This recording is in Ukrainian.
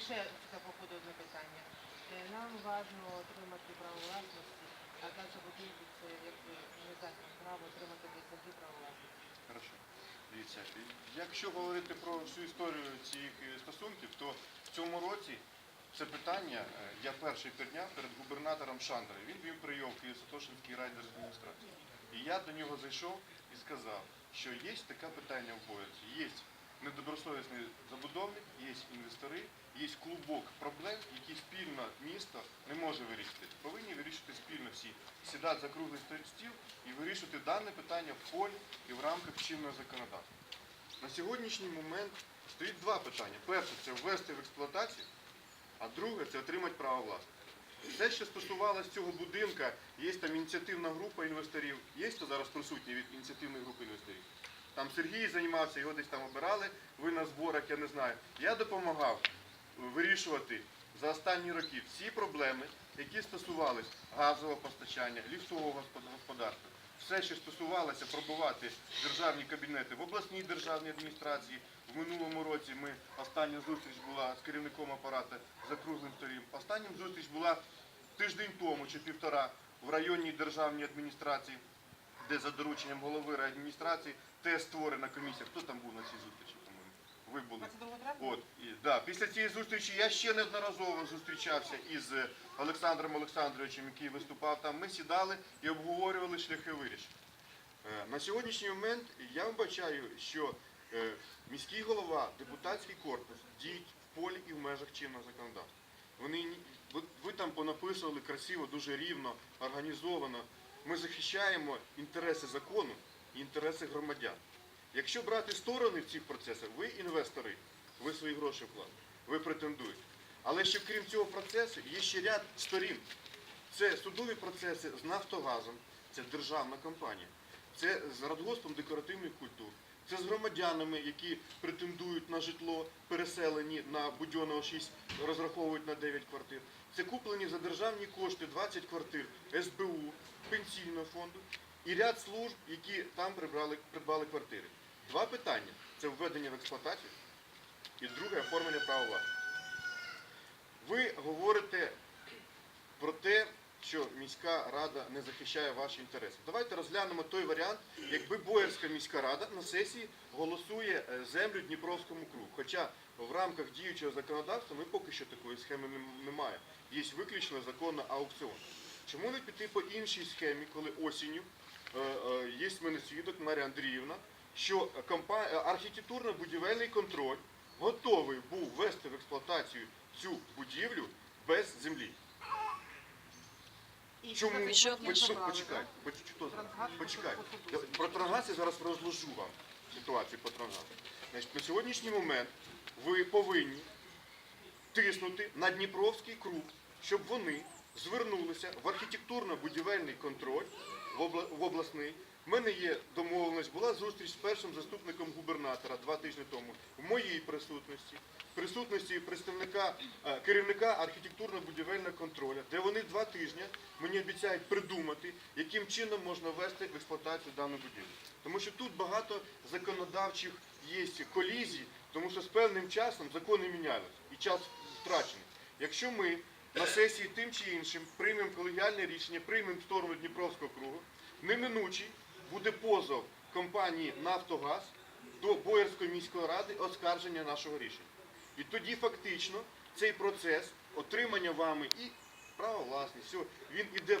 ще таке по ходу одне питання. Е, Нам важливо отримати право власності, а далі будинку це якби не нам право отримати для право власності. Хорошо. Дивіться, якщо говорити про всю історію цих е, стосунків, то в цьому році це питання е, я перший підняв перед губернатором Шандрою. Він вів прийом в Києво-Святошинській райдержадміністрації. І я до нього зайшов і сказав, що є таке питання в Боярці. Є недобросовісні забудовник, є інвестори, є клубок проблем, які спільно місто не може вирішити. Повинні вирішити спільно всі. Сідати за круглий стіл і вирішувати дане питання в полі і в рамках чинного законодавства. На сьогоднішній момент стоїть два питання. Перше це ввести в експлуатацію, а друге це отримати право власності. Те, що стосувалося цього будинка, є там ініціативна група інвесторів, є зараз присутній від ініціативної групи інвесторів. Там Сергій займався, його десь там обирали, ви на зборах, я не знаю. Я допомагав вирішувати за останні роки всі проблеми, які стосувалися газового постачання, лісового господарства. Все, що стосувалося пробувати державні кабінети в обласній державній адміністрації. В минулому році ми остання зустріч була з керівником апарату за круглим столом. Остання зустріч була тиждень тому чи півтора в районній державній адміністрації, де за дорученням голови райадміністрації теж створена комісія. Хто там був на цій зустрічі? по-моєму? Ви були. От, і, да, після цієї зустрічі я ще неодноразово зустрічався із е, Олександром Олександровичем, який виступав там. Ми сідали і обговорювали шляхи вирішення. Е, На сьогоднішній момент я вбачаю, що е, міський голова, депутатський корпус діють в полі і в межах чинного законодавства. Вони ви, ви там понаписували красиво, дуже рівно, організовано. Ми захищаємо інтереси закону і інтереси громадян. Якщо брати сторони в цих процесах, ви інвестори, ви свої гроші вкладаєте, ви претендуєте. Але ще крім цього процесу є ще ряд сторін. Це судові процеси з Нафтогазом, це державна компанія, це з радгоспом декоративних культур, це з громадянами, які претендують на житло, переселені на Будьонного 6, розраховують на 9 квартир. Це куплені за державні кошти 20 квартир СБУ, пенсійного фонду і ряд служб, які там придбали, придбали квартири. Два питання це введення в експлуатацію і друге оформлення права власності. Ви говорите що міська рада не захищає ваші інтереси. Давайте розглянемо той варіант, якби Боярська міська рада на сесії голосує е, землю Дніпровському кругу. Хоча в рамках діючого законодавства ми поки що такої схеми немає. Є виключно закон на аукціон. Чому не піти по іншій схемі, коли осінню е, е, є в мене свідок Марія Андріївна, що архітектурно-будівельний контроль готовий був ввести в експлуатацію цю будівлю без землі. І Чому? це Що таки Поч- забрали, Почекай, да? поч- хто знає? Трансгаз почекай. почекайте? Почекайте Про Трансгаз я зараз розложу вам ситуацію по Трансгазу. Значить, на сьогоднішній момент ви повинні тиснути на Дніпровський круг, щоб вони звернулися в архітектурно-будівельний контроль в, обла- в обласний. У мене є домовленість, була зустріч з першим заступником губернатора два тижні тому в моїй присутності, присутності представника е, керівника архітектурно-будівельного контролю, де вони два тижні мені обіцяють придумати, яким чином можна ввести в експлуатацію дану будівлю. Тому що тут багато законодавчих є колізій, тому що з певним часом закони мінялися і час втрачений. Якщо ми на сесії тим чи іншим приймемо колегіальне рішення, приймемо сторону Дніпровського кругу, неминучий буде позов компанії Нафтогаз до Боярської міської ради оскарження нашого рішення. І тоді фактично цей процес отримання вами і права власності, він іде